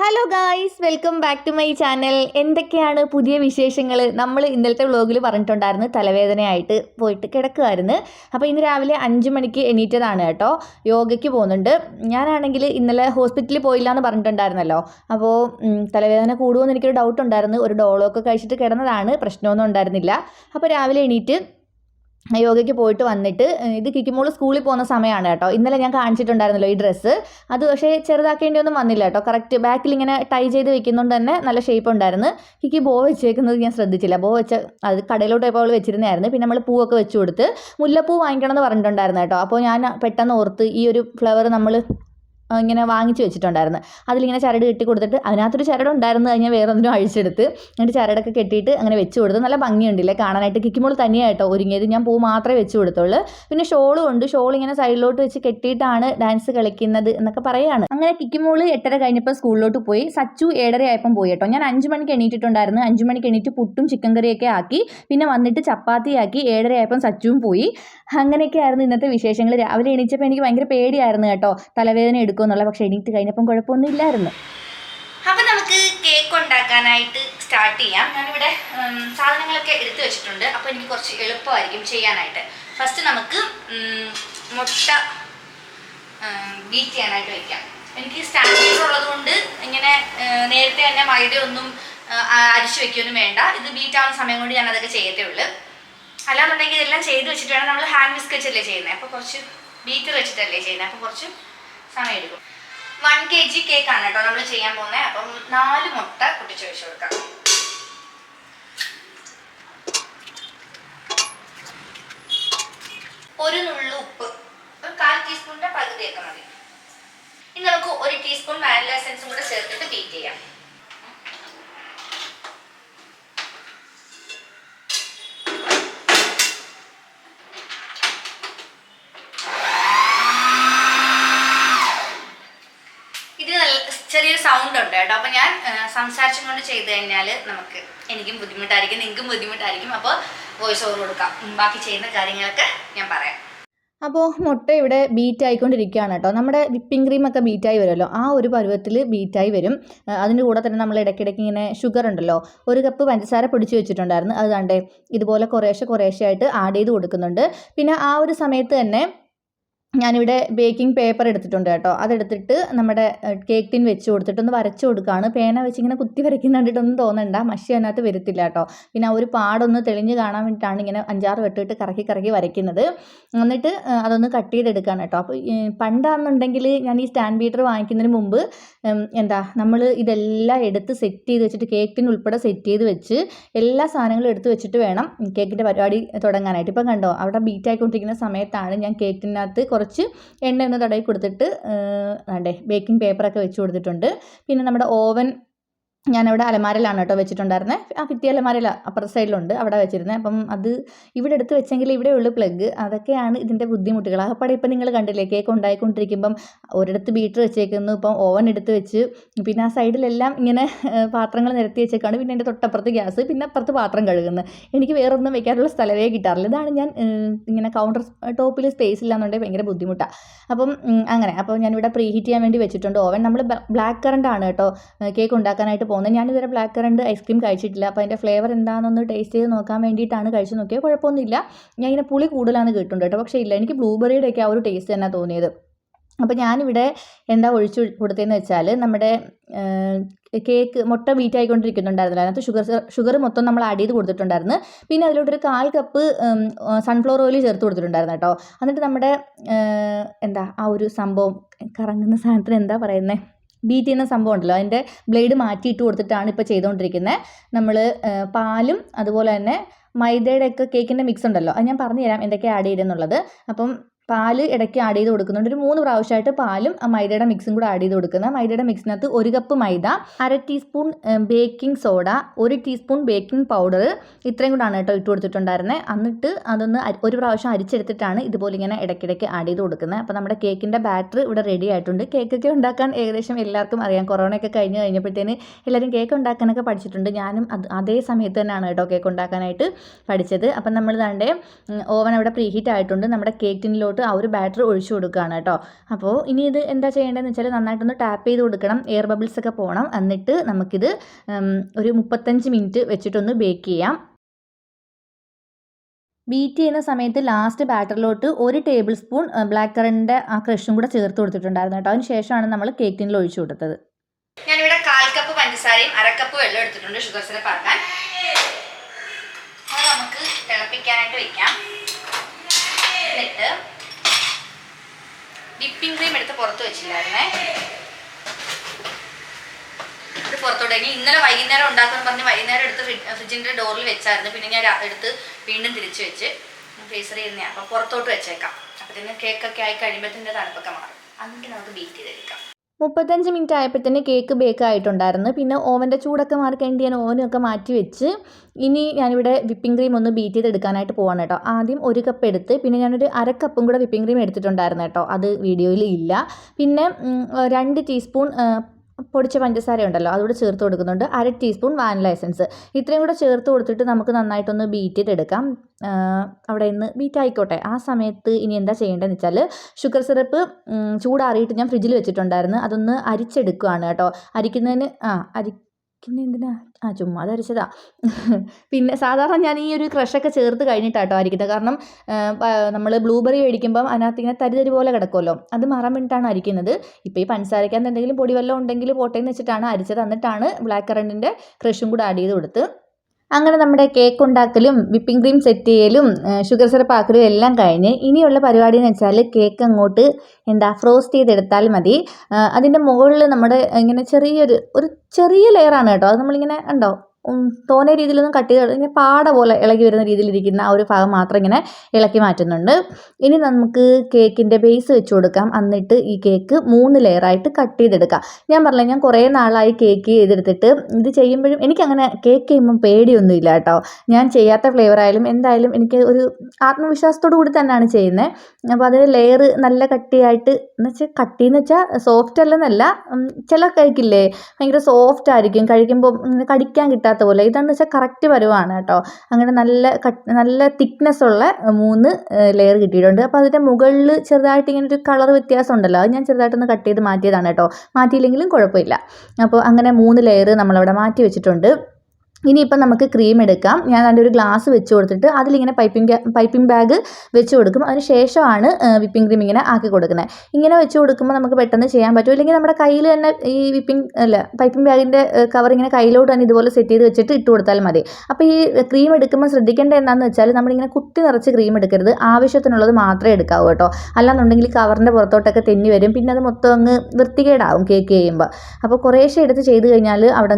Hello guys welcome back to my channel എന്തൊക്കെയാണ് പുതിയ വിശേഷങ്ങൾ നമ്മൾ ഇന്നലത്തെ വ്ളോഗിൽ പറഞ്ഞിട്ടുണ്ടായിരുന്നു തലവേദനയായിട്ട് പോയിട്ട് കിടക്കുമായിരുന്നു അപ്പോൾ ഇന്ന് രാവിലെ അഞ്ച് മണിക്ക് എണീറ്റതാണ് കേട്ടോ. യോഗയ്ക്ക് പോകുന്നുണ്ട്. ഞാനാണെങ്കിൽ ഇന്നലെ ഹോസ്പിറ്റലിൽ പോയില്ല എന്ന് പറഞ്ഞിട്ടുണ്ടായിരുന്നല്ലോ അപ്പോൾ തലവേദന കൂടുമോ കൂടുമെന്ന് എനിക്കൊരു ഡൗട്ട് ഉണ്ടായിരുന്നു. ഒരു ഡോളൊക്കെ കഴിച്ചിട്ട് കിടന്നതാണ്. പ്രശ്നമൊന്നും ഉണ്ടായിരുന്നില്ല. അപ്പോൾ രാവിലെ എണീറ്റ് യോഗയ്ക്ക് പോയിട്ട് വന്നിട്ട് ഇത് കിക്കിമോൾ സ്കൂളിൽ പോകുന്ന സമയമാണ് കേട്ടോ. ഇന്നലെ ഞാൻ കാണിച്ചിട്ടുണ്ടായിരുന്നല്ലോ ഈ ഡ്രസ്സ്. അത് പക്ഷേ ചെറുതാക്കേണ്ടി ഒന്നും വന്നില്ല കേട്ടോ. കറക്റ്റ് ബാക്കിൽ ഇങ്ങനെ ടൈ ചെയ്ത് വെക്കുന്നതുകൊണ്ട് തന്നെ നല്ല ഷേപ്പ് ഉണ്ടായിരുന്നു. കിക്കി ബോ വെച്ചേക്കുന്നത് ഞാൻ ശ്രദ്ധിച്ചില്ല. ബോ വെച്ച അത് കടയിലോട്ട് പോയപ്പോൾ അവൾ വെച്ചിരുന്നായിരുന്നു പിന്നെ നമ്മൾ പൂവൊക്കെ വെച്ച് കൊടുത്ത് മുല്ലപ്പൂ വാങ്ങിക്കണം എന്ന് പറഞ്ഞിട്ടുണ്ടായിരുന്നു കേട്ടോ. അപ്പോൾ ഞാൻ പെട്ടെന്ന് ഓർത്ത് ഈ ഒരു ഫ്ലവർ നമ്മൾ ഇങ്ങനെ വാങ്ങിച്ച് വെച്ചിട്ടുണ്ടായിരുന്നു. അതിലിങ്ങനെ ചരട് കെട്ടി കൊടുത്തിട്ട് അതിനകത്തൊരു ചരട് ഉണ്ടായിരുന്നു കഴിഞ്ഞാൽ വേറെ ഒന്നിനും അഴിച്ചെടുത്ത് എന്നിട്ട് ചരടൊക്കെ കെട്ടിയിട്ട് അങ്ങനെ വെച്ച് കൊടുത്ത്. നല്ല ഭംഗിയുണ്ടല്ലേ കാണാനായിട്ട്? കിക്കുമ്പോൾ തന്നെയായിട്ടോ ഒരുങ്ങിയത്. ഞാൻ പൂ മാത്രമേ വെച്ച് കൊടുത്തുള്ളൂ. പിന്നെ ഷോളും ഉണ്ട്. ഷോൾ ഇങ്ങനെ സൈഡിലോട്ട് വെച്ച് കെട്ടിയിട്ടാണ് ഡാൻസ് കളിക്കുന്നത് എന്നൊക്കെ പറയാണ് അങ്ങനെ കിക്കുമോൾ എട്ടര കഴിഞ്ഞപ്പോൾ സ്കൂളിലോട്ട് പോയി. സച്ചു ഏഴര ആയപ്പം പോയി കേട്ടോ. ഞാൻ അഞ്ച് മണിക്ക് എണീറ്റിട്ടുണ്ടായിരുന്നു. അഞ്ച് മണിക്ക് എണീറ്റ് പുട്ടും ചിക്കൻ കറിയൊക്കെ ആക്കി. പിന്നെ വന്നിട്ട് ചപ്പാത്തിയാക്കി ഏഴര ആയപ്പം സച്ചുവും പോയി. അങ്ങനെയൊക്കെ ആയിരുന്നു ഇന്നത്തെ വിശേഷങ്ങൾ. രാവിലെ എണീച്ചപ്പോൾ എനിക്ക് ഭയങ്കര പേടിയായിരുന്നു കേട്ടോ. തലവേദന എടുക്കുമെന്നുള്ള പക്ഷേ എണീറ്റ് കഴിഞ്ഞപ്പം കുഴപ്പമൊന്നും ഇല്ലായിരുന്നു അപ്പം നമുക്ക് കേക്ക് ഉണ്ടാക്കാനായിട്ട് സ്റ്റാർട്ട് ചെയ്യാം. ഞാനിവിടെ സാധനങ്ങളൊക്കെ എടുത്തു വെച്ചിട്ടുണ്ട്. അപ്പോൾ എനിക്ക് കുറച്ച് എളുപ്പമായിരിക്കും ചെയ്യാനായിട്ട്. ഫസ്റ്റ് നമുക്ക് മുട്ട ബീറ്റ് ചെയ്യാനായിട്ട് വെക്കാം. എനിക്ക് സ്റ്റാർട്ട് ചെയ്തിട്ടുള്ളത് ഉള്ളത് കൊണ്ട് ഇങ്ങനെ നേരത്തെ തന്നെ ഒന്നും അരിച്ചു വെക്കുകയൊന്നും വേണ്ട. ഇത് ബീറ്റ് ആവുന്ന സമയം കൊണ്ട് ഞാൻ അതൊക്കെ ചെയ്യത്തേ ഉള്ളൂ. അല്ലാന്നുണ്ടെങ്കിൽ ഇതെല്ലാം ചെയ്ത് വെച്ചിട്ട് വേണം നമ്മൾ ഹാൻഡ് വിസ്ക് വെച്ചല്ലേ ചെയ്യുന്നത്. അപ്പോൾ കുറച്ച് ബീറ്റർ വെച്ചിട്ടല്ലേ ചെയ്യുന്നത്. അപ്പോൾ കുറച്ച് സമയം എടുക്കും വൺ കെ ജി കേക്കാണ് കേട്ടോ നമ്മൾ ചെയ്യാൻ പോകുന്നത്. അപ്പം നാല് മുട്ട പൊട്ടിച്ച് വെച്ച് കൊടുക്കാം. ഒരു നുള്ളു ഉപ്പ് ഒരു കാൽ ടീസ്പൂണിന്റെ പകുതിയൊക്കെ മതി. ഇനി നമുക്ക് ഒരു ടീസ്പൂൺ വാനില എസൻസും കൂടെ ചേർത്തിട്ട് ബീറ്റ് ചെയ്യാം ഇതിന് നല്ല ഉണ്ട് കേട്ടോ? അപ്പോൾ ഞാൻ സംസാരിച്ചും കൊണ്ട് ചെയ്ത് കഴിഞ്ഞാൽ നമുക്ക് എനിക്കും ബുദ്ധിമുട്ടായിരിക്കും നിങ്ങൾക്കും ബുദ്ധിമുട്ടായിരിക്കും. അപ്പോൾ വോയിസ് ഓവർ കൊടുക്കാം. ബാക്കി ചെയ്യുന്ന കാര്യങ്ങളൊക്കെ ഞാൻ പറയാം. അപ്പോൾ മുട്ട ഇവിടെ ബീറ്റ് ആയിക്കൊണ്ടിരിക്കുകയാണ് കേട്ടോ. നമ്മുടെ വിപ്പിംഗ് ക്രീമൊക്കെ ബീറ്റായി വരുമല്ലോ. ആ ഒരു പരുവത്തിൽ ബീറ്റായി വരും. അതിന്റെ കൂടെ തന്നെ നമ്മൾ ഇടയ്ക്കിടയ്ക്ക് ഇങ്ങനെ ഷുഗർ ഉണ്ടല്ലോ. ഒരു കപ്പ് പഞ്ചസാര പൊടിച്ച് വെച്ചിട്ടുണ്ടായിരുന്നു. അത് കണ്ടേ ഇതുപോലെ കുറേശ്ശെ കുറേശ്ശെ ആയിട്ട് ആഡ് ചെയ്ത് കൊടുക്കുന്നുണ്ട്. പിന്നെ ആ ഒരു സമയത്ത് തന്നെ ഞാനിവിടെ ബേക്കിംഗ് പേപ്പർ എടുത്തിട്ടുണ്ട് കേട്ടോ. അതെടുത്തിട്ട് നമ്മുടെ കേക്ക് ടിൻ വെച്ച് കൊടുത്തിട്ട് ഒന്ന് വരച്ച് കൊടുക്കുകയാണ് പേന വെച്ച് ഇങ്ങനെ കുത്തി വരയ്ക്കുന്ന കണ്ടിട്ടൊന്നും തോന്നണ്ട. മഷി അതിനകത്ത് വരത്തില്ല കേട്ടോ. പിന്നെ ആ ഒരു പാടൊന്ന് തെളിഞ്ഞ് കാണാൻ വേണ്ടിയിട്ടാണ് ഇങ്ങനെ അഞ്ചാറ് വെട്ടിട്ട് കറക്കി കറക്കി വരയ്ക്കുന്നത്. എന്നിട്ട് അതൊന്ന് കട്ട് ചെയ്തെടുക്കുകയാണ് കേട്ടോ. അപ്പോൾ പണ്ടാണെന്നുണ്ടെങ്കിൽ ഞാൻ ഈ സ്റ്റാൻഡ് ബീറ്റർ വാങ്ങിക്കുന്നതിന് മുമ്പ് എന്താ നമ്മൾ ഇതെല്ലാം എടുത്ത് സെറ്റ് ചെയ്ത് വെച്ചിട്ട് കേക്ക് ടിൻ ഉൾപ്പെടെ സെറ്റ് ചെയ്ത് വെച്ച് എല്ലാ സാധനങ്ങളും എടുത്ത് വെച്ചിട്ട് വേണം കേക്കിന്റെ പരിപാടി തുടങ്ങാനായിട്ട്. ഇപ്പം കണ്ടോ അവിടെ ബീറ്റ് ആയിക്കൊണ്ടിരിക്കുന്ന സമയത്താണ് ഞാൻ കേക്കിനകത്ത് കുറച്ച് എണ്ണ ഒന്ന് തടവി കൊടുത്തിട്ട് വേണ്ടേ ബേക്കിംഗ് പേപ്പറൊക്കെ വെച്ച് കൊടുത്തിട്ടുണ്ട്. പിന്നെ നമ്മുടെ ഓവൻ ഞാനവിടെ അലമാരയിലാണ് കേട്ടോ വെച്ചിട്ടുണ്ടായിരുന്നത് ആ ഭിത്തി അലമാരയിൽ അപ്പുറത്തെ സൈഡിലുണ്ട് അവിടെ വെച്ചിരുന്നത് അപ്പം അത് ഇവിടെ എടുത്ത് വെച്ചെങ്കിൽ ഇവിടെ ഉള്ളു പ്ലഗ്. അതൊക്കെയാണ് ഇതിന്റെ ബുദ്ധിമുട്ടുകൾ. അകപ്പാടെ ഇപ്പം നിങ്ങൾ കണ്ടില്ലേ കേക്ക് ഉണ്ടായിക്കൊണ്ടിരിക്കുമ്പം ഒരിടത്ത് ബീറ്റർ വെച്ചേക്കുന്നു ഇപ്പം ഓവൻ എടുത്ത് വെച്ച്. പിന്നെ ആ സൈഡിലെല്ലാം ഇങ്ങനെ പാത്രങ്ങൾ നിരത്തി വെച്ചേക്കാണ്. പിന്നെ എന്റെ തൊട്ടപ്പുറത്ത് ഗ്യാസ് പിന്നെ അപ്പുറത്ത് പാത്രം കഴുകുന്നത് എനിക്ക് വേറൊന്നും വെക്കാനുള്ള സ്ഥലമേ കിട്ടാറില്ല. ഇതാണ് ഞാൻ ഇങ്ങനെ കൗണ്ടർ ടോപ്പിൽ സ്പേസ് ഇല്ലാന്നുണ്ടെങ്കിൽ ഭയങ്കര ബുദ്ധിമുട്ടാണ് അപ്പം അങ്ങനെ. അപ്പോൾ ഞാനിവിടെ പ്രീ ഹീറ്റ് ചെയ്യാൻ വേണ്ടി വെച്ചിട്ടുണ്ട്. ഓവൻ നമ്മൾ ബ്ലാക്ക് കറണ്ട് ആണ് കേട്ടോ കേക്ക് ഉണ്ടാക്കാനായിട്ട് ഞാനിതുവരെ ബ്ലാക്ക് കറണ്ട് ഐസ്ക്രീം കഴിച്ചിട്ടില്ല. അപ്പോൾ അതിന്റെ ഫ്ലേവർ എന്താണെന്നൊന്ന് ടേസ്റ്റ് ചെയ്ത് നോക്കാൻ വേണ്ടിയിട്ടാണ് കഴിച്ച് നോക്കിയത്. കുഴപ്പമൊന്നുമില്ല. ഞാൻ ഇങ്ങനെ പുളി കൂടുതലാണ് കേട്ടിട്ടുണ്ട് കേട്ടോ. പക്ഷേ ഇല്ല എനിക്ക് ബ്ലൂബെറിയുടെ ഒക്കെ ആ ഒരു ടേസ്റ്റ് തന്നെ തോന്നിയത്. അപ്പോൾ ഞാനിവിടെ എന്താ ഒഴിച്ചു കൊടുത്തതെന്ന് വെച്ചാൽ നമ്മുടെ കേക്ക് മുട്ട ബീറ്റ് ആയിക്കൊണ്ടിരിക്കുന്നുണ്ടായിരുന്നില്ല. അതിനകത്ത് ഷുഗർ ഷുഗർ മൊത്തം നമ്മൾ ആഡ് ചെയ്ത് കൊടുത്തിട്ടുണ്ടായിരുന്നു. പിന്നെ അതിലോട്ടൊരു കാൽ കപ്പ് സൺഫ്ലവർ ഓയിൽ ചേർത്ത് കൊടുത്തിട്ടുണ്ടായിരുന്നു കേട്ടോ. എന്നിട്ട് നമ്മുടെ എന്താ ആ ഒരു സംഭവം കറങ്ങുന്ന സാധനത്തിന് എന്താ പറയുന്നത് ബീറ്റ് ചെയ്യുന്ന സംഭവം ഉണ്ടല്ലോ അതിന്റെ ബ്ലേഡ് മാറ്റിയിട്ട് കൊടുത്തിട്ടാണ് ഇപ്പോൾ ചെയ്തുകൊണ്ടിരിക്കുന്നത് നമ്മൾ പാലും അതുപോലെ തന്നെ മൈദയുടെ ഒക്കെ കേക്കിന്റെ മിക്സ് ഉണ്ടല്ലോ. അത് ഞാൻ പറഞ്ഞു തരാം എന്തൊക്കെ ആഡ് ചെയ്തെന്നുള്ളത്. അപ്പം പാൽ ഇടയ്ക്ക് ആഡ് ചെയ്ത് കൊടുക്കുന്നുണ്ട്. ഒരു മൂന്ന് പ്രാവശ്യമായിട്ട് പാലും മൈദയുടെ മിക്സും കൂടെ ആഡ് ചെയ്ത് കൊടുക്കുന്നത് മൈദയുടെ മിക്സിനകത്ത് ഒരു കപ്പ് മൈദ അര ടീസ്പൂൺ ബേക്കിംഗ് സോഡ ഒരു ടീസ്പൂൺ ബേക്കിംഗ് പൗഡർ ഇത്രയും കൂടാണ് കേട്ടോ ഇട്ട് കൊടുത്തിട്ടുണ്ടായിരുന്നത് എന്നിട്ട് അതൊന്ന് ഒരു പ്രാവശ്യം അരിച്ചെടുത്തിട്ടാണ് ഇതുപോലെ ഇങ്ങനെ ഇടയ്ക്കിടയ്ക്ക് ആഡ് ചെയ്ത് കൊടുക്കുന്നത്. അപ്പോൾ നമ്മുടെ കേക്കിന്റെ ബാറ്റർ ഇവിടെ റെഡി ആയിട്ടുണ്ട്. കേക്കൊക്കെ ഉണ്ടാക്കാൻ ഏകദേശം എല്ലാവർക്കും അറിയാം. കൊറോണയൊക്കെ കഴിഞ്ഞ് കഴിഞ്ഞപ്പോഴത്തേന് എല്ലാവരും കേക്ക് ഉണ്ടാക്കാനൊക്കെ പഠിച്ചിട്ടുണ്ട്. ഞാനും അത് സമയത്ത് തന്നെയാണ് കേട്ടോ കേക്ക് ഉണ്ടാക്കാനായിട്ട് പഠിച്ചത്. അപ്പം നമ്മൾ ദാണ്ടേ ഓവൻ അവിടെ പ്രീഹീറ്റ് ആയിട്ടുണ്ട്. നമ്മുടെ കേക്ക് അതിലോട്ട് ആ ഒരു ബാറ്റർ ഒഴിച്ചു കൊടുക്കുകയാണ് കേട്ടോ. അപ്പോൾ ഇനി ഇത് എന്താ ചെയ്യേണ്ടതെന്ന് വെച്ചാൽ നന്നായിട്ടൊന്ന് ടാപ്പ് ചെയ്ത് കൊടുക്കണം. എയർ ബബിൾസ് ഒക്കെ പോകണം. എന്നിട്ട് നമുക്കിത് ഒരു മുപ്പത്തഞ്ച് മിനിറ്റ് വെച്ചിട്ടൊന്ന് ബേക്ക് ചെയ്യാം. ബീറ്റ് ചെയ്യുന്ന സമയത്ത് ലാസ്റ്റ് ബാറ്ററിലോട്ട് ഒരു ടേബിൾ സ്പൂൺ ബ്ലാക്ക് കറണ്ടിന്റെ ആ ക്രഷും കൂടെ ചേർത്ത് കൊടുത്തിട്ടുണ്ടായിരുന്നു കേട്ടോ. അതിന് ശേഷമാണ് നമ്മൾ കേക്ക് ടിന്നിൽ ഒഴിച്ചു കൊടുത്തത്. ഞാനിവിടെ കാൽ കപ്പ് പഞ്ചസാരയും അരക്കപ്പ് വെള്ളം എടുത്തിട്ടുണ്ട് ഷുഗർ സിറപ്പ് ആക്കാൻ. നമുക്ക് തിളപ്പിക്കാനായിട്ട് വെക്കാം എന്നിട്ട് വിപ്പിംഗ് എടുത്ത് പുറത്ത് വെച്ചില്ലായിരുന്നേ. ഇത് പുറത്തോട്ട് ഇനി ഇന്നലെ വൈകുന്നേരം ഉണ്ടാക്കാൻ പറഞ്ഞ് വൈകുന്നേരം എടുത്ത് ഫ്രിഡ്ജിന്റെ ഡോറിൽ വെച്ചായിരുന്നു. പിന്നെ ഞാൻ എടുത്ത് വീണ്ടും തിരിച്ചു വെച്ച് ഫ്രീസറിൽ ഇരുന്നേ അപ്പം പുറത്തോട്ട് വെച്ചേക്കാം. അപ്പത്തിന് കേക്കൊക്കെ ആയി കഴിയുമ്പോഴത്തേന്റെ തണുപ്പൊക്കെ മാറും. അതിന് നമുക്ക് ബീറ്റ് ചെയ്തെടുക്കാം. മുപ്പത്തഞ്ച് മിനിറ്റ് ആയപ്പോഴത്തേന് കേക്ക് ബേക്ക് ആയിട്ടുണ്ടായിരുന്നു പിന്നെ ഓവന്റെ ചൂടൊക്കെ മാറി കഴിഞ്ഞിട്ട് ഞാൻ ഓവനൊക്കെ മാറ്റി വെച്ച് ഇനി ഞാനിവിടെ വിപ്പിംഗ് ക്രീം ഒന്ന് ബീറ്റ് ചെയ്തെടുക്കാനായിട്ട് പോവാണ് കേട്ടോ. ആദ്യം ഒരു കപ്പ് എടുത്ത് പിന്നെ ഞാനൊരു അര കപ്പും കൂടെ വിപ്പിംഗ് ക്രീം എടുത്തിട്ടുണ്ടായിരുന്നു കേട്ടോ. അത് വീഡിയോയിൽ ഇല്ല. പിന്നെ രണ്ട് ടീസ്പൂൺ പൊടിച്ച പഞ്ചസാര ഉണ്ടല്ലോ അതുകൂടെ ചേർത്ത് കൊടുക്കുന്നുണ്ട്. അര ടീസ്പൂൺ വാനില എസൻസ്. ഇത്രയും കൂടെ ചേർത്ത് കൊടുത്തിട്ട് നമുക്ക് നന്നായിട്ടൊന്ന് ബീറ്റ് ചെയ്തെടുക്കാം. അവിടെ നിന്ന് ബീറ്റ് ആയിക്കോട്ടെ. ആ സമയത്ത് ഇനി എന്താ ചെയ്യേണ്ടതെന്ന് വെച്ചാൽ ഷുഗർ സിറപ്പ് ചൂടാറിയിട്ട് ഞാൻ ഫ്രിഡ്ജിൽ വെച്ചിട്ടുണ്ടായിരുന്നു. അതൊന്ന് അരിച്ചെടുക്കുകയാണ് കേട്ടോ. അരിക്കുന്നതിന് ആ അരിക്കുന്ന എന്തിനാ? ആ ചുമ്മാ ധരിച്ചതാ പിന്നെ സാധാരണ ഞാൻ ഈ ഒരു ക്രഷൊക്കെ ചേർത്ത് കഴിഞ്ഞിട്ടാട്ടോ അരിക്കുന്നത് കാരണം നമ്മൾ ബ്ലൂബെറി മേടിക്കുമ്പം അതിനകത്ത് ഇങ്ങനെ തരി തരി പോലെ കിടക്കുമല്ലോ അത് മാറാൻ വേണ്ടിയിട്ടാണ് അരിക്കുന്നത്. ഇപ്പോൾ ഈ പഞ്ചസാരയ്ക്കകത്ത് എന്തെങ്കിലും പൊടി വല്ലതും ഉണ്ടെങ്കിൽ പോട്ടേന്ന് വെച്ചിട്ടാണ് അരിച്ചത്. എന്നിട്ടാണ് ബ്ലാക്ക് കറണ്ടിന്റെ ക്രഷും കൂടെ ആഡ് ചെയ്ത് കൊടുത്ത് അങ്ങനെ നമ്മുടെ കേക്ക് ഉണ്ടാക്കലും വിപ്പിംഗ് ക്രീം സെറ്റ് ചെയ്യലും ഷുഗർ സിറപ്പ് ആക്കലും എല്ലാം കഴിഞ്ഞ് ഇനിയുള്ള പരിപാടി എന്ന് വെച്ചാൽ കേക്ക് അങ്ങോട്ട് എന്താ ഫ്രോസ്റ്റ് ചെയ്തെടുത്താൽ മതി. അതിന്റെ മുകളിൽ നമ്മുടെ ഇങ്ങനെ ചെറിയൊരു ഒരു ചെറിയ ലെയറാണ് കേട്ടോ. അത് നമ്മളിങ്ങനെ ഉണ്ടോ തോന്നിയ രീതിയിലൊന്നും കട്ട് ചെയ്ത് ഇങ്ങനെ പാട പോലെ ഇളകി വരുന്ന രീതിയിലിരിക്കുന്ന ആ ഒരു ഭാഗം മാത്രം ഇങ്ങനെ ഇളക്കി മാറ്റുന്നുണ്ട്. ഇനി നമുക്ക് കേക്കിന്റെ ബേസ് വെച്ച് കൊടുക്കാം. എന്നിട്ട് ഈ കേക്ക് മൂന്ന് ലെയറായിട്ട് കട്ട് ചെയ്തെടുക്കാം. ഞാൻ പറഞ്ഞില്ല ഞാൻ കുറേ നാളായി കേക്ക് ചെയ്തെടുത്തിട്ട് ഇത് ചെയ്യുമ്പോഴും എനിക്കങ്ങനെ കേക്ക് ചെയ്യുമ്പം പേടിയൊന്നുമില്ല കേട്ടോ. ഞാൻ ചെയ്യാത്ത ഫ്ലേവർ ആയാലും എന്തായാലും എനിക്ക് ഒരു ആത്മവിശ്വാസത്തോടു കൂടി തന്നെയാണ് ചെയ്യുന്നത് അപ്പോൾ അതിന് ലെയർ നല്ല കട്ടിയായിട്ട് എന്ന് വെച്ചാൽ കട്ടി എന്ന് വെച്ചാൽ സോഫ്റ്റ് അല്ലെന്നല്ല ചില കേക്കില്ലേ ഭയങ്കര സോഫ്റ്റ് ആയിരിക്കും. കഴിക്കുമ്പോൾ കടിക്കാൻ കിട്ടാത്ത പോലെ. ഇതാണെന്ന് വെച്ചാൽ കറക്റ്റ് വരുവാണ് കേട്ടോ. അങ്ങനെ നല്ല നല്ല തിക്നെസ് ഉള്ള മൂന്ന് ലെയർ കിട്ടിയിട്ടുണ്ട്. അപ്പോൾ അതിന്റെ മുകളിൽ ചെറുതായിട്ട് ഇങ്ങനെ ഒരു കളർ വ്യത്യാസം ഉണ്ടല്ലോ അത് ഞാൻ ചെറുതായിട്ടൊന്ന് കട്ട് ചെയ്ത് മാറ്റിയതാണ് കേട്ടോ. മാറ്റിയില്ലെങ്കിലും കുഴപ്പമില്ല. അപ്പോൾ അങ്ങനെ മൂന്ന് ലെയർ നമ്മളവിടെ മാറ്റി വെച്ചിട്ടുണ്ട്. ഇനിയിപ്പം നമുക്ക് ക്രീം എടുക്കാം. ഞാൻ അതിന്റെ ഒരു ഗ്ലാസ് വെച്ച് കൊടുത്തിട്ട് അതിലിങ്ങനെ പൈപ്പിംഗ് പൈപ്പിംഗ് ബാഗ് വെച്ച് കൊടുക്കും. അതിന് ശേഷമാണ് വിപ്പിംഗ് ക്രീം ഇങ്ങനെ ആക്കി കൊടുക്കുന്നത് ഇങ്ങനെ വെച്ച് കൊടുക്കുമ്പോൾ നമുക്ക് പെട്ടെന്ന് ചെയ്യാൻ പറ്റും. ഇല്ലെങ്കിൽ നമ്മുടെ കയ്യിൽ തന്നെ ഈ വിപ്പിംഗ് അല്ല പൈപ്പിംഗ് ബാഗിന്റെ കവർ ഇങ്ങനെ കയ്യിലോട്ട് തന്നെ ഇതുപോലെ സെറ്റ് ചെയ്ത് വെച്ചിട്ട് ഇട്ട് കൊടുത്താൽ മതി. അപ്പോൾ ഈ ക്രീം എടുക്കുമ്പോൾ ശ്രദ്ധിക്കേണ്ട എന്താണെന്ന് വെച്ചാൽ നമ്മളിങ്ങനെ കുത്തി നിറച്ച് ക്രീം എടുക്കരുത്. ആവശ്യത്തിനുള്ളത് മാത്രമേ എടുക്കാവൂ കേട്ടോ. അല്ലാന്നുണ്ടെങ്കിൽ കവറിന്റെ പുറത്തോട്ടൊക്കെ തെന്നി വരും. പിന്നെ അത് മൊത്തം അങ്ങ് വൃത്തികേടാവും കേക്ക് ചെയ്യുമ്പോൾ അപ്പോൾ കുറേശ്ശെ എടുത്ത് ചെയ്ത് കഴിഞ്ഞാൽ അവിടെ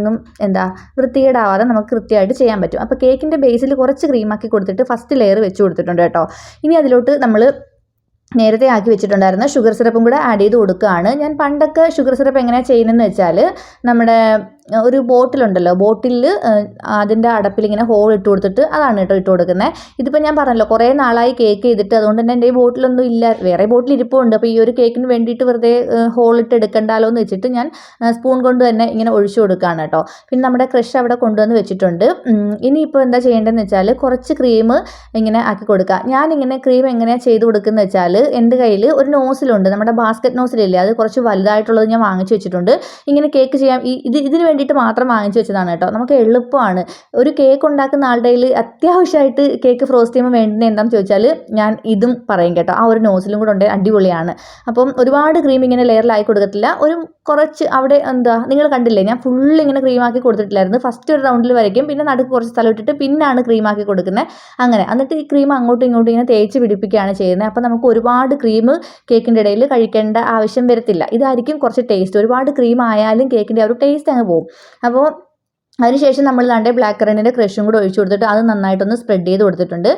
എന്താ വൃത്തികേടാവാതെ നമുക്ക് കൃത്യമായിട്ട് ചെയ്യാൻ പറ്റും. അപ്പോൾ കേക്കിന്റെ ബേസിൽ കുറച്ച് ക്രീമാക്കി കൊടുത്തിട്ട് ഫസ്റ്റ് ലെയർ വെച്ച് കൊടുത്തിട്ടുണ്ട് കേട്ടോ. ഇനി അതിലോട്ട് നമ്മൾ നേരത്തെ ആക്കി വെച്ചിട്ടുണ്ടായിരുന്ന ഷുഗർ സിറപ്പും കൂടെ ആഡ് ചെയ്ത് കൊടുക്കുകയാണ്. ഞാൻ പണ്ടൊക്കെ ഷുഗർ സിറപ്പ് എങ്ങനെയാണ് ചെയ്യുന്നതെന്ന് വെച്ചാൽ നമ്മുടെ ഒരു ബോട്ടിലുണ്ടല്ലോ. ബോട്ടിലിൽ അതിന്റെ അടപ്പിൽ ഇങ്ങനെ ഹോൾ ഇട്ട് കൊടുത്തിട്ട് അതാണ് കേട്ടോ ഇട്ട് കൊടുക്കുന്നത് ഇതിപ്പോൾ ഞാൻ പറഞ്ഞല്ലോ കുറേ നാളായി കേക്ക് ചെയ്തിട്ട് അതുകൊണ്ട് തന്നെ എന്റെ ഈ ബോട്ടിലൊന്നും ഇല്ല. വേറെ ബോട്ടിൽ ഇരിപ്പുണ്ട്. അപ്പോൾ ഈ ഒരു കേക്കിന് വേണ്ടിയിട്ട് വെറുതെ ഹോൾ ഇട്ട് എടുക്കണ്ടാലോ എന്ന് വെച്ചിട്ട് ഞാൻ സ്പൂൺ കൊണ്ട് തന്നെ ഇങ്ങനെ ഒഴിച്ചു കൊടുക്കുകയാണ് കേട്ടോ. പിന്നെ നമ്മുടെ ക്രഷ് അവിടെ കൊണ്ടുവന്ന് വെച്ചിട്ടുണ്ട്. ഇനിയിപ്പോൾ എന്താ ചെയ്യേണ്ടതെന്ന് വെച്ചാൽ കുറച്ച് ക്രീം ഇങ്ങനെ ആക്കി കൊടുക്കുക ഞാനിങ്ങനെ ക്രീം എങ്ങനെയാണ് ചെയ്ത് കൊടുക്കുന്നത് വെച്ചാൽ എന്റെ കയ്യിൽ ഒരു നോസിലുണ്ട് നമ്മുടെ ബാസ്ക്കറ്റ് നോസിലില്ലേ അത് കുറച്ച് വലുതായിട്ടുള്ളത് ഞാൻ വാങ്ങിച്ചു വെച്ചിട്ടുണ്ട്. ഇങ്ങനെ കേക്ക് ചെയ്യാം. ഇത് ഇതിന് വേണ്ടിയിട്ട് മാത്രം വാങ്ങിച്ചു വെച്ചതാണ് കേട്ടോ. നമുക്ക് എളുപ്പമാണ്. ഒരു കേക്ക് ഉണ്ടാക്കുന്ന ആളുടെ കയ്യിൽ അത്യാവശ്യമായിട്ട് കേക്ക് ഫ്രോസ്റ്റ് ചെയ്യുമ്പോൾ വേണ്ടുന്ന എന്താണെന്ന് ചോദിച്ചാൽ ഞാൻ ഇതും പറയും കേട്ടോ. ആ ഒരു നോസിലും കൂടെ ഉണ്ട്. അടിപൊളിയാണ്. അപ്പം ഒരുപാട് ക്രീം ഇങ്ങനെ ലെയറിലായി കൊടുക്കത്തില്ല ഒരു കുറച്ച് അവിടെ എന്താ നിങ്ങൾ കണ്ടില്ലേ? ഞാൻ ഫുൾ ഇങ്ങനെ ക്രീമാക്കി കൊടുത്തിട്ടില്ലായിരുന്നു. ഫസ്റ്റ് ഒരു റൗണ്ടിൽ വരയ്ക്കും. പിന്നെ നടുക്ക് കുറച്ച് സ്ഥലം ഇട്ടിട്ട് പിന്നാണ് ക്രീമാക്കി കൊടുക്കുന്നത് അങ്ങനെ. എന്നിട്ട് ഈ ക്രീം അങ്ങോട്ടും ഇങ്ങോട്ടും ഇങ്ങനെ തേച്ച് പിടിപ്പിക്കുകയാണ് ചെയ്യുന്നത് അപ്പം നമുക്ക് ഒരുപാട് ക്രീം കേക്കിന്റെ ഇടയിൽ കഴിക്കേണ്ട ആവശ്യം വരത്തില്ല. ഇതായിരിക്കും കുറച്ച് ടേസ്റ്റ് ഒരുപാട് ക്രീം ആയാലും കേക്കിന്റെ ആ ഒരു ടേസ്റ്റ് അങ്ങ് പോകും. അപ്പോൾ അതിനുശേഷം നമ്മൾ ദാണ്ടെ ബ്ലാക്ക് കറണ്ടിന്റെ ക്രഷും കൂടെ ഒഴിച്ചു കൊടുത്തിട്ട് അത് നന്നായിട്ടൊന്ന് സ്പ്രെഡ് ചെയ്ത് കൊടുത്തിട്ടുണ്ട്.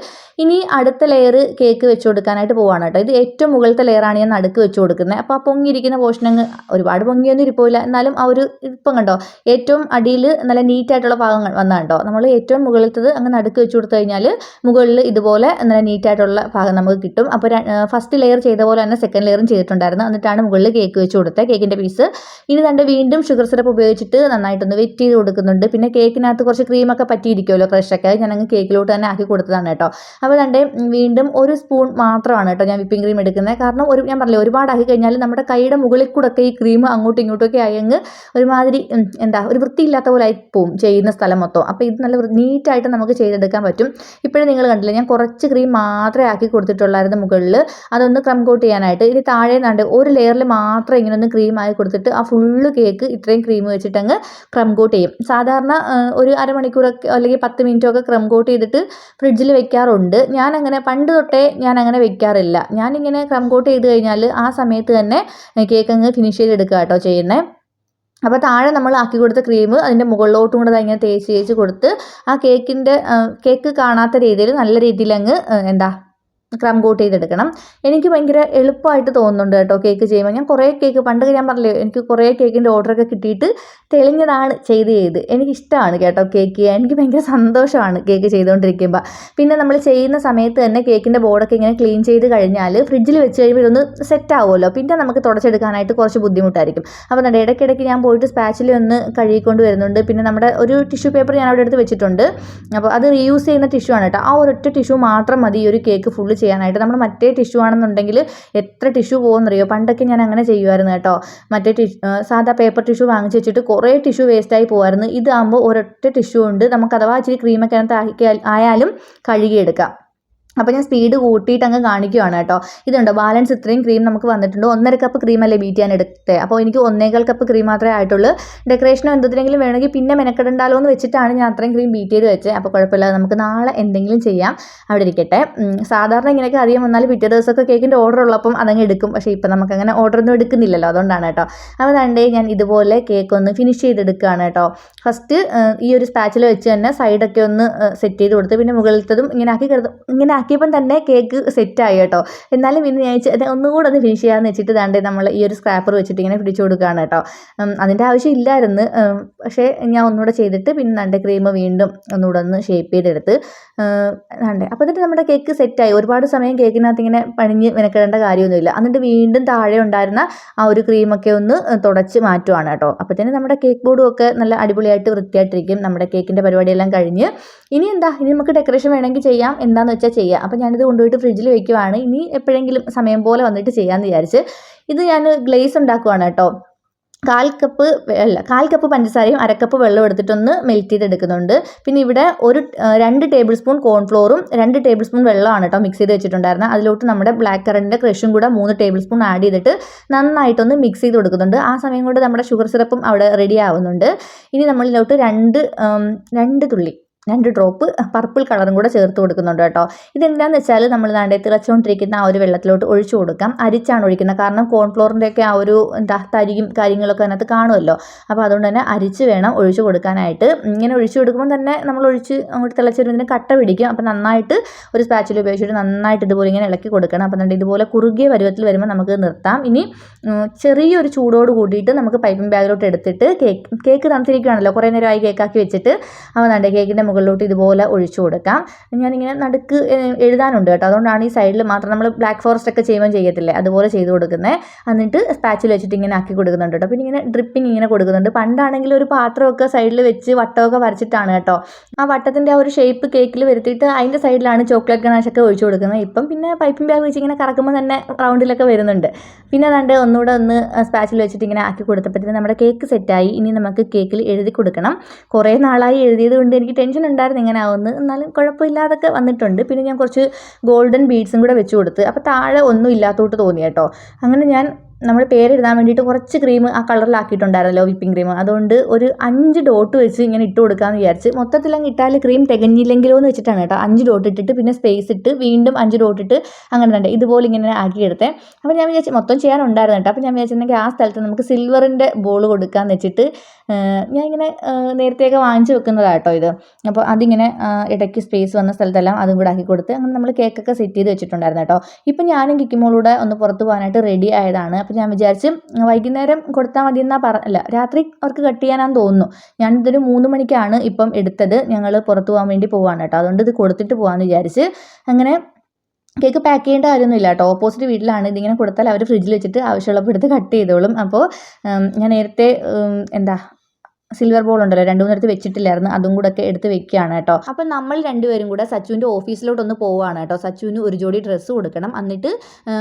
ഇനി അടുത്ത ലെയർ കേക്ക് വെച്ച് കൊടുക്കാനായിട്ട് പോവാണ് കേട്ടോ. ഇത് ഏറ്റവും മുകളിലത്തെ ലെയറാണ് ഞാൻ നടുക്ക് വെച്ച് കൊടുക്കുന്നത്. അപ്പോൾ ആ പൊങ്ങിയിരിക്കുന്ന പോർഷൻ അങ്ങ് ഒരുപാട് പൊങ്ങിയൊന്നും ഇരിപ്പില്ല എന്നാലും ആ ഒരു ഇപ്പം കണ്ടോ? ഏറ്റവും അടിയിൽ നല്ല നീറ്റായിട്ടുള്ള ഭാഗങ്ങൾ വന്നാൽ കണ്ടോ നമ്മൾ ഏറ്റവും മുകളിലത്തത് അങ്ങ് നടുക്ക് വെച്ച് കൊടുത്തു കഴിഞ്ഞാൽ മുകളിൽ ഇതുപോലെ നല്ല നീറ്റായിട്ടുള്ള ഭാഗം നമുക്ക് കിട്ടും. അപ്പോൾ ഫസ്റ്റ് ലെയർ ചെയ്ത പോലെ തന്നെ സെക്കൻഡ് ലെയറും ചെയ്തിട്ടുണ്ടായിരുന്നു. എന്നിട്ടാണ് മുകളിൽ കേക്ക് വെച്ച് കൊടുത്തത് കേക്കിന്റെ പീസ് ഇനി തന്റെ വീണ്ടും ഷുഗർ സിറപ്പ് ഉപയോഗിച്ചിട്ട് നന്നായിട്ടൊന്ന് വെറ്റ് ചെയ്ത് കൊടുക്കുന്നുണ്ട്. കൊടുത്തിട്ടുണ്ട് പിന്നെ കേക്കിനകത്ത് കുറച്ച് ക്രീമൊക്കെ പറ്റിയിരിക്കുമല്ലോ ക്രഷൊക്കെ. ഞാനങ്ങ് കേക്കിലോട്ട് തന്നെ ആക്കി കൊടുത്തതാണ് കേട്ടോ. അപ്പോൾ രണ്ട് വീണ്ടും ഒരു സ്പൂൺ മാത്രമാണ് കേട്ടോ ഞാൻ വിപ്പിംഗ് ക്രീം എടുക്കുന്നത്. കാരണം ഒരു ഞാൻ പറഞ്ഞില്ലേ ഒരുപാട് ആക്കി കഴിഞ്ഞാൽ നമ്മുടെ കൈയുടെ മുകളിൽ കൂടെ ഒക്കെ ഈ ക്രീം അങ്ങോട്ടും ഇങ്ങോട്ടൊക്കെ ആയി അങ്ങ് ഒരുമാതിരി എന്താ ഒരു വൃത്തിയില്ലാത്ത പോലെ ആയി പോവും ചെയ്യുന്ന സ്ഥലം മൊത്തം. അപ്പോൾ ഇത് നല്ല നീറ്റായിട്ട് നമുക്ക് ചെയ്തെടുക്കാൻ പറ്റും. ഇപ്പോഴും നിങ്ങൾ കണ്ടില്ല ഞാൻ കുറച്ച് ക്രീം മാത്രമേ ആക്കി കൊടുത്തിട്ടുള്ളായിരുന്നു മുകളിൽ. അതൊന്ന് ക്രം കോട്ട് ചെയ്യാനായിട്ട്. ഇനി താഴെ നിന്നാണ്ട് ഒരു ലെയറിൽ മാത്രം ഇങ്ങനെ ഒന്ന് ക്രീം ആയി കൊടുത്തിട്ട് ആ ഫുള്ള് കേക്ക് ഇത്രയും ക്രീം വെച്ചിട്ടങ്ങ് ക്രം കോട്ട് ചെയ്യും. സാധാരണ ആ, ഒരു അരമണിക്കൂറൊക്കെ അല്ലെങ്കിൽ പത്ത് മിനിറ്റൊക്കെ ക്രം കോട്ട് ചെയ്തിട്ട് ഫ്രിഡ്ജിൽ വെക്കാറുണ്ട്. ഞാൻ അങ്ങനെ പണ്ട് തൊട്ടേ ഞാൻ അങ്ങനെ വെക്കാറില്ല. ഞാനിങ്ങനെ ക്രം കോട്ട് ചെയ്ത് കഴിഞ്ഞാൽ ആ സമയത്ത് തന്നെ കേക്ക് അങ്ങ് ഫിനിഷ് ചെയ്തെടുക്കുക കേട്ടോ ചെയ്യുന്നത് അപ്പോൾ താഴെ നമ്മൾ ആക്കി കൊടുത്ത ക്രീം അതിന്റെ മുകളിലോട്ടും കൂടെ ഇങ്ങനെ തേച്ച് തേച്ച് കൊടുത്ത് ആ കേക്കിന്റെ കേക്ക് കാണാത്ത രീതിയിൽ നല്ല രീതിയിൽ അങ്ങ് എന്താ ക്രം കോട്ട് ചെയ്തെടുക്കണം. എനിക്ക് ഭയങ്കര എളുപ്പമായിട്ട് തോന്നുന്നുണ്ട് കേട്ടോ കേക്ക് ചെയ്യുമ്പോൾ. ഞാൻ കുറേ കേക്ക് പണ്ട് ഞാൻ പറഞ്ഞില്ലേ എനിക്ക് കുറേ കേക്കിന്റെ ഓർഡറൊക്കെ കിട്ടിയിട്ട് തെളിഞ്ഞതാണ് ചെയ്ത് ചെയ്ത്. എനിക്കിഷ്ടമാണ് കേട്ടോ കേക്ക് ചെയ്യാൻ. എനിക്ക് ഭയങ്കര സന്തോഷമാണ് കേക്ക് ചെയ്തുകൊണ്ടിരിക്കുമ്പോൾ പിന്നെ നമ്മൾ ചെയ്യുന്ന സമയത്ത് തന്നെ കേക്കിന്റെ ബോർഡൊക്കെ ഇങ്ങനെ ക്ലീൻ ചെയ്ത് കഴിഞ്ഞാൽ ഫ്രിഡ്ജിൽ വെച്ച് കഴിയുമ്പോൾ ഇതൊന്ന് സെറ്റ് ആവുമല്ലോ. പിന്നെ നമുക്ക് തുടച്ചെടുക്കാനായിട്ട് കുറച്ച് ബുദ്ധിമുട്ടായിരിക്കും. അപ്പോൾ നമ്മുടെ ഇടയ്ക്കിടയ്ക്ക് ഞാൻ പോയിട്ട് സ്പാച്ചിൽ ഒന്ന് കഴുകിക്കൊണ്ട് വരുന്നുണ്ട്. പിന്നെ നമ്മുടെ ഒരു ടിഷ്യൂ പേപ്പർ ഞാൻ അവിടെ എടുത്ത് വെച്ചിട്ടുണ്ട്. അപ്പോൾ അത് റീയൂസ് ചെയ്യുന്ന ടിഷ്യൂ ആണ് കേട്ടോ. ആ ഒരൊറ്റ ടിഷ്യൂ മാത്രം മതി ഈ ഒരു കേക്ക് ഫുള്ള് ചെയ്യാനായിട്ട്. നമ്മൾ മറ്റേ ടിഷ്യൂ ആണെന്നുണ്ടെങ്കിൽ എത്ര ടിഷ്യൂ പോകുന്നറിയോ പണ്ടൊക്കെ ഞാൻ അങ്ങനെ ചെയ്യുമായിരുന്നു കേട്ടോ. മറ്റേ ടിഷ്യൂ സാധാ പേപ്പർ ടിഷ്യൂ വാങ്ങിച്ച് വെച്ചിട്ട് കുറേ ടിഷ്യൂ വേസ്റ്റായി പോകുമായിരുന്നു ഇതാകുമ്പോൾ ഒരൊറ്റ ടിഷ്യൂ ഉണ്ട്. നമുക്ക് അഥവാ ഇച്ചിരി ക്രീമൊക്കെ അതിനകത്ത് ആയാലും കഴുകിയെടുക്കാം. അപ്പോൾ ഞാൻ സ്പീഡ് കൂട്ടിയിട്ട് അങ്ങ് കാണിക്കുവാണ് കേട്ടോ. ഇതുണ്ടോ? ബാലൻസ് ഇത്രയും ക്രീം നമുക്ക് വന്നിട്ടുണ്ട്. ഒന്നര കപ്പ് ക്രീം അല്ലേ ബീറ്റ് ഞാൻ എടുത്തത് അപ്പോൾ എനിക്ക് ഒന്നേകാൽ കപ്പ് ക്രീം മാത്രമേ ആയിട്ടുള്ളൂ. ഡെക്കറേഷനോ എന്തെങ്കിലും വേണമെങ്കിൽ പിന്നെ മെനക്കെടണ്ടാലോ എന്ന് വെച്ചിട്ടാണ് ഞാൻ അത്രയും ക്രീം ബീറ്റ് ചെയ്ത് വെച്ചത് അപ്പോൾ കുഴപ്പമില്ല നമുക്ക് നാളെ എന്തെങ്കിലും ചെയ്യാം. അവിടെ ഇരിക്കട്ടെ. സാധാരണ ഇങ്ങനെയൊക്കെ അറിയാൻ വന്നാൽ പിറ്റേ ദിവസമൊക്കെ കേക്കിന്റെ ഓർഡർ ഉള്ളപ്പം അതങ്ങ് എടുക്കും. പക്ഷേ ഇപ്പം നമുക്ക് അങ്ങനെ ഓർഡർ ഒന്നും എടുക്കുന്നില്ലല്ലോ അതുകൊണ്ടാണ് കേട്ടോ. അപ്പോൾ കണ്ടേ ഞാൻ ഇതുപോലെ കേക്ക് ഒന്ന് ഫിനിഷ് ചെയ്തെടുക്കുകയാണ് കേട്ടോ. ഫസ്റ്റ് ഈ ഒരു സ്പാച്ചിൽ വെച്ച് തന്നെ സൈഡൊക്കെ ഒന്ന് സെറ്റ് ചെയ്ത് കൊടുത്ത് പിന്നെ മുകളിലത്തതും ഇങ്ങനെ ആക്കി ഇങ്ങനെ ആക്കിയപ്പം തന്നെ കേക്ക് സെറ്റായി കേട്ടോ. എന്നാലും പിന്നെ ഞാൻ ഒന്നുകൂടെ ഒന്ന് ഫിനിഷ് ചെയ്യാമെന്ന് വെച്ചിട്ട് ദാണ്ട് നമ്മൾ ഈ ഒരു സ്ക്രാപ്പർ വെച്ചിട്ട് ഇങ്ങനെ പിടിച്ചു കൊടുക്കുകയാണ് കേട്ടോ. അതിന്റെ ആവശ്യം ഇല്ലായിരുന്നു. പക്ഷേ ഞാൻ ഒന്നുകൂടെ ചെയ്തിട്ട് പിന്നെ ദാണ്ടേ ക്രീം വീണ്ടും ഒന്നുകൂടെ ഒന്ന് ഷേപ്പ് ചെയ്തെടുത്ത് ദാണ്ടേ. അപ്പോൾ എന്നിട്ട് നമ്മുടെ കേക്ക് സെറ്റായി. ഒരുപാട് സമയം കേക്കിനകത്ത് ഇങ്ങനെ പണിഞ്ഞ് മെനക്കെടേണ്ട കാര്യമൊന്നുമില്ല. എന്നിട്ട് വീണ്ടും താഴെ ഉണ്ടായിരുന്ന ആ ഒരു ക്രീമൊക്കെ ഒന്ന് തുടച്ച് മാറ്റുവാണ് കേട്ടോ. അപ്പോൾ തന്നെ നമ്മുടെ കേക്ക് ബോർഡും ഒക്കെ നല്ല അടിപൊളിയായിട്ട് വൃത്തിയായിട്ടിരിക്കും. നമ്മുടെ കേക്കിന്റെ പരിപാടിയെല്ലാം കഴിഞ്ഞ്. ഇനി എന്താ? ഇനി നമുക്ക് ഡെക്കറേഷൻ വേണമെങ്കിൽ ചെയ്യാം. എന്താണെന്ന് വെച്ചാൽ ചെയ്യാം. അപ്പോൾ ഞാനിത് കൊണ്ടുപോയിട്ട് ഫ്രിഡ്ജിൽ വെക്കുവാണ്. ഇനി എപ്പോഴെങ്കിലും സമയം പോലെ വന്നിട്ട് ചെയ്യാമെന്ന് വിചാരിച്ച്. ഇത് ഞാൻ ഗ്ലേസ് ഉണ്ടാക്കുവാണ് കേട്ടോ. കാൽ കപ്പ് അല്ല കാൽ കപ്പ് പഞ്ചസാരയും അരക്കപ്പ് വെള്ളം എടുത്തിട്ടൊന്ന് മെൽറ്റ് ചെയ്തെടുക്കുന്നുണ്ട്. പിന്നെ ഇവിടെ ഒരു രണ്ട് ടേബിൾ സ്പൂൺ കോൺഫ്ലോറും രണ്ട് ടേബിൾ സ്പൂൺ വെള്ളമാണ് കേട്ടോ മിക്സ് ചെയ്ത് വെച്ചിട്ടുണ്ടായിരുന്നത്. അതിലോട്ട് നമ്മുടെ ബ്ലാക്ക് കറണ്ടിന്റെ ക്രഷും കൂടെ മൂന്ന് ടേബിൾ സ്പൂൺ ആഡ് ചെയ്തിട്ട് നന്നായിട്ടൊന്ന് മിക്സ് ചെയ്ത് കൊടുക്കുന്നുണ്ട്. ആ സമയം കൊണ്ട് നമ്മുടെ ഷുഗർ സിറപ്പും അവിടെ റെഡി ആവുന്നുണ്ട്. ഇനി നമ്മളിലോട്ട് രണ്ട് രണ്ട് തുള്ളി രണ്ട് ഡ്രോപ്പ് പർപ്പിൾ കളറും കൂടെ ചേർത്ത് കൊടുക്കുന്നുണ്ട് കേട്ടോ. ഇതെന്താണെന്ന് വെച്ചാൽ നമ്മൾ നാണ്ടെ തിളച്ചുകൊണ്ടിരിക്കുന്ന ആ ഒരു വെള്ളത്തിലോട്ട് ഒഴിച്ചു കൊടുക്കാം. അരിച്ചാണ് ഒഴിക്കുന്നത്. കാരണം കോൺഫ്ലോറിന്റെ ഒക്കെ ആ ഒരു എന്താ തരിയും കാര്യങ്ങളൊക്കെ അതിനകത്ത് കാണുമല്ലോ. അപ്പോൾ അതുകൊണ്ട് തന്നെ അരിച്ച് വേണം ഒഴിച്ചു കൊടുക്കാനായിട്ട്. ഇങ്ങനെ ഒഴിച്ചു കൊടുക്കുമ്പോൾ തന്നെ നമ്മൾ ഒഴിച്ച് അങ്ങോട്ട് തിളച്ച് വരുമ്പോൾ കട്ട പിടിക്കും. അപ്പോൾ നന്നായിട്ട് ഒരു സ്പാച്ചിൽ ഉപയോഗിച്ചിട്ട് നന്നായിട്ട് ഇതുപോലെ ഇങ്ങനെ ഇളക്കി കൊടുക്കണം. അപ്പോൾ എന്നിട്ട് ഇതുപോലെ കുറുകിയ പരുവത്തിൽ വരുമ്പോൾ നമുക്ക് നിർത്താം. ഇനി ചെറിയൊരു ചൂടോട് കൂടിയിട്ട് നമുക്ക് പൈപ്പിംഗ് ബാഗിലോട്ട് എടുത്തിട്ട് കേക്ക് കേക്ക് തണുത്തിരിക്കുകയാണല്ലോ കുറേ നേരമായി കേക്കാക്കി വെച്ചിട്ട്. അപ്പോൾ നമ്മുടെ കേക്കിന്റെ മുകളിലോട്ട് ഇതുപോലെ ഒഴിച്ചു കൊടുക്കാം. ഞാനിങ്ങനെ നടുക്ക് എഴുതാനുണ്ട് കേട്ടോ. അതുകൊണ്ടാണ് ഈ സൈഡിൽ മാത്രം നമ്മൾ ബ്ലാക്ക് ഫോറസ്റ്റ് ഒക്കെ ചെയ്യുമ്പോൾ ചെയ്യത്തില്ലേ? അതുപോലെ ചെയ്ത് കൊടുക്കുന്നത് എന്നിട്ട് സ്പാച്ചിൽ വെച്ചിട്ട് ഇങ്ങനെ ആക്കി കൊടുക്കുന്നുണ്ട് കേട്ടോ. പിന്നെ ഇങ്ങനെ ഡ്രിപ്പിംഗ് ഇങ്ങനെ കൊടുക്കുന്നുണ്ട്. പണ്ടാണെങ്കിൽ ഒരു പാത്രമൊക്കെ സൈഡിൽ വെച്ച് വട്ടമൊക്കെ വരച്ചിട്ടാണ് കേട്ടോ. ആ വട്ടത്തിന്റെ ആ ഒരു ഷേപ്പ് കേക്കിൽ വരുത്തിയിട്ട് അതിന്റെ സൈഡിലാണ് ചോക്ലേറ്റ് ഗണാശൊക്കെ ഒഴിച്ചു കൊടുക്കുന്നത്. ഇപ്പം പിന്നെ പൈപ്പിംഗ് ബാഗ് വെച്ച് ഇങ്ങനെ കറക്കുമ്പോൾ തന്നെ റൗണ്ടിലൊക്കെ വരുന്നുണ്ട്. പിന്നെ അതാണ്ട് ഒന്നുകൂടെ ഒന്ന് സ്പാച്ചിൽ വെച്ചിട്ട് ഇങ്ങനെ ആക്കി കൊടുത്തപ്പോഴത്തേക്കും നമ്മുടെ കേക്ക് സെറ്റായി ഇനി നമുക്ക് കേക്കിൽ എഴുതി കൊടുക്കണം. കുറേ നാളായി എഴുതിയത് കൊണ്ട് എനിക്ക് ടെൻഷൻ ഉണ്ടായിരുന്നു ഇങ്ങനെ ആവുമെന്ന് എന്നാലും കുഴപ്പമില്ലാതൊക്കെ വന്നിട്ടുണ്ട്. പിന്നെ ഞാൻ കുറച്ച് ഗോൾഡൻ ബീഡ്സും കൂടെ വെച്ച് കൊടുത്ത്. അപ്പോൾ താഴെ ഒന്നും ഇല്ലാത്തോട്ട് തോന്നി കേട്ടോ. അങ്ങനെ ഞാൻ നമ്മൾ പേരെഴുതാൻ വേണ്ടിയിട്ട് കുറച്ച് ക്രീം ആ കളറിലാക്കിയിട്ടുണ്ടായിരുന്നല്ലോ വിപ്പിംഗ് ക്രീം അതുകൊണ്ട് ഒരു അഞ്ച് ഡോട്ട് വെച്ച് ഇങ്ങനെ ഇട്ട് കൊടുക്കാമെന്ന് വിചാരിച്ച് മൊത്തത്തിൽ അങ്ങ് ഇട്ടാൽ ക്രീം തികഞ്ഞില്ലെങ്കിലോ എന്ന് വെച്ചിട്ടാണ് കേട്ടോ. അഞ്ച് ഡോട്ട് ഇട്ടിട്ട് പിന്നെ സ്പേസ് ഇട്ട് വീണ്ടും അഞ്ച് ഡോട്ട് ഇട്ട് അങ്ങനെ തന്നെ ഇതുപോലെ ഇങ്ങനെ ആക്കിയെടുത്തേ. അപ്പോൾ ഞാൻ വിചാരിച്ചു മൊത്തം ചെയ്യാനുണ്ടായിരുന്നു കേട്ടോ. അപ്പോൾ ഞാൻ വിചാരിച്ചിട്ടുണ്ടെങ്കിൽ ആ സ്ഥലത്ത് നമുക്ക് സിൽവറിന്റെ ബോൾ കൊടുക്കാമെന്ന് വെച്ചിട്ട് ഞാൻ ഇങ്ങനെ നേരത്തെയൊക്കെ വാങ്ങിച്ച് വെക്കുന്നതാട്ടോ ഇത്. അപ്പോൾ അതിങ്ങനെ ഇടയ്ക്ക് സ്പേസ് വന്ന സ്ഥലത്തെല്ലാം അതും കൂടെ ആക്കി കൊടുത്ത് അങ്ങനെ നമ്മൾ കേക്കൊക്കെ സെറ്റ് ചെയ്ത് വെച്ചിട്ടുണ്ടായിരുന്നു കേട്ടോ. ഇപ്പം ഞാനും കിക്കിമോളൂടെ ഒന്ന് പുറത്ത് പോകാനായിട്ട് റെഡി ആയതാണ്. അപ്പോൾ ഞാൻ വിചാരിച്ച് വൈകുന്നേരം കൊടുത്താൽ മതി എന്നാ പറ അല്ല രാത്രി അവർക്ക് കട്ട് ചെയ്യാനാന്ന് തോന്നുന്നു. ഞാൻ ഇതൊരു മൂന്ന് മണിക്കാണ് ഇപ്പം എടുത്തത്. ഞങ്ങൾ പുറത്ത് പോകാൻ വേണ്ടി പോവാണ് കേട്ടോ. അതുകൊണ്ട് ഇത് കൊടുത്തിട്ട് പോകാമെന്ന് വിചാരിച്ച് അങ്ങനെ കേക്ക് പാക്ക് ചെയ്യേണ്ട കാര്യമൊന്നുമില്ല കേട്ടോ. ഓപ്പോസിറ്റ് വീട്ടിലാണ്. ഇതിങ്ങനെ കൊടുത്താൽ അവർ ഫ്രിഡ്ജിൽ വെച്ചിട്ട് ആവശ്യമുള്ളപ്പോൾ എടുത്ത് കട്ട് ചെയ്തോളും. അപ്പോൾ ഞാൻ നേരത്തെ എന്താ സിൽവർ ബോൾ ഉണ്ടല്ലോ രണ്ടു മൂന്നിടത്ത് വെച്ചിട്ടില്ലായിരുന്നു അതും കൂടെ ഒക്കെ എടുത്ത് വെക്കുകയാണ് കേട്ടോ. അപ്പം നമ്മൾ രണ്ടുപേരും കൂടെ സച്ചുവിന്റെ ഓഫീസിലോട്ടൊന്ന് പോവാണ് കേട്ടോ. സച്ചുവിന് ഒരു ജോഡി ഡ്രസ്സ് കൊടുക്കണം. എന്നിട്ട്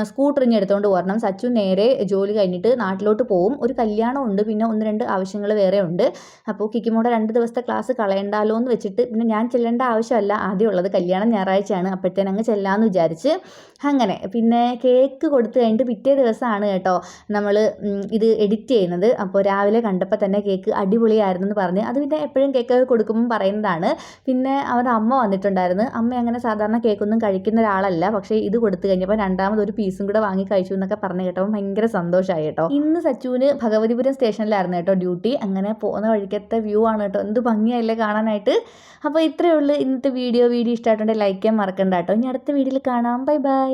സ്കൂട്ടറിഞ്ഞ് എടുത്തുകൊണ്ട് പോരണം സച്ചു നേരെ ജോലി കഴിഞ്ഞിട്ട് നാട്ടിലോട്ട് പോവും. ഒരു കല്യാണം ഉണ്ട് പിന്നെ ഒന്ന് രണ്ട് ആവശ്യങ്ങൾ വേറെ ഉണ്ട്. അപ്പോൾ കിക്കിമോടെ രണ്ട് ദിവസത്തെ ക്ലാസ് കളയണ്ടാലോ എന്ന് വെച്ചിട്ട് പിന്നെ ഞാൻ ചെല്ലേണ്ട ആവശ്യമല്ല. ആദ്യം ഉള്ളത് കല്യാണം ഞായറാഴ്ചയാണ്. അപ്പോഴത്തേന് അങ്ങ് ചെല്ലാമെന്ന് വിചാരിച്ച് അങ്ങനെ. പിന്നെ കേക്ക് കൊടുത്തു കഴിഞ്ഞിട്ട് പിറ്റേ ദിവസമാണ് കേട്ടോ നമ്മൾ ഇത് എഡിറ്റ് ചെയ്യുന്നത്. അപ്പോൾ രാവിലെ കണ്ടപ്പോൾ തന്നെ കേക്ക് അടിപൊളിയായിരുന്നു എന്ന് പറഞ്ഞ് അത് പിന്നെ എപ്പോഴും കേക്ക് കൊടുക്കുമ്പോൾ പറയുന്നതാണ്. പിന്നെ അവരുടെ അമ്മ വന്നിട്ടുണ്ടായിരുന്നു. അമ്മ അങ്ങനെ സാധാരണ കേക്കൊന്നും കഴിക്കുന്ന ഒരാളല്ല. പക്ഷേ ഇത് കൊടുത്തു കഴിഞ്ഞപ്പോൾ രണ്ടാമത് ഒരു പീസും കൂടെ വാങ്ങി കഴിച്ചു എന്നൊക്കെ പറഞ്ഞു കേട്ടപ്പോൾ ഭയങ്കര സന്തോഷമായി കേട്ടോ. ഇന്ന് സച്ചുവിന് ഭഗവതിപുരം സ്റ്റേഷനിലായിരുന്നു കേട്ടോ ഡ്യൂട്ടി. അങ്ങനെ പോകുന്ന വഴിക്കത്തെ വ്യൂ ആണ് കേട്ടോ. എന്ത് ഭംഗിയായില്ലേ കാണാനായിട്ട്. അപ്പോൾ ഇത്രയേ ഉള്ളൂ. ഇന്നത്തെ വീഡിയോ വീഡിയോ ഇഷ്ടമായിട്ടുണ്ടെങ്കിൽ ലൈക്ക് ചെയ്യാൻ മറക്കണ്ട കേട്ടോ. ഇനി അടുത്ത വീഡിയോയിൽ കാണാം. Bye bye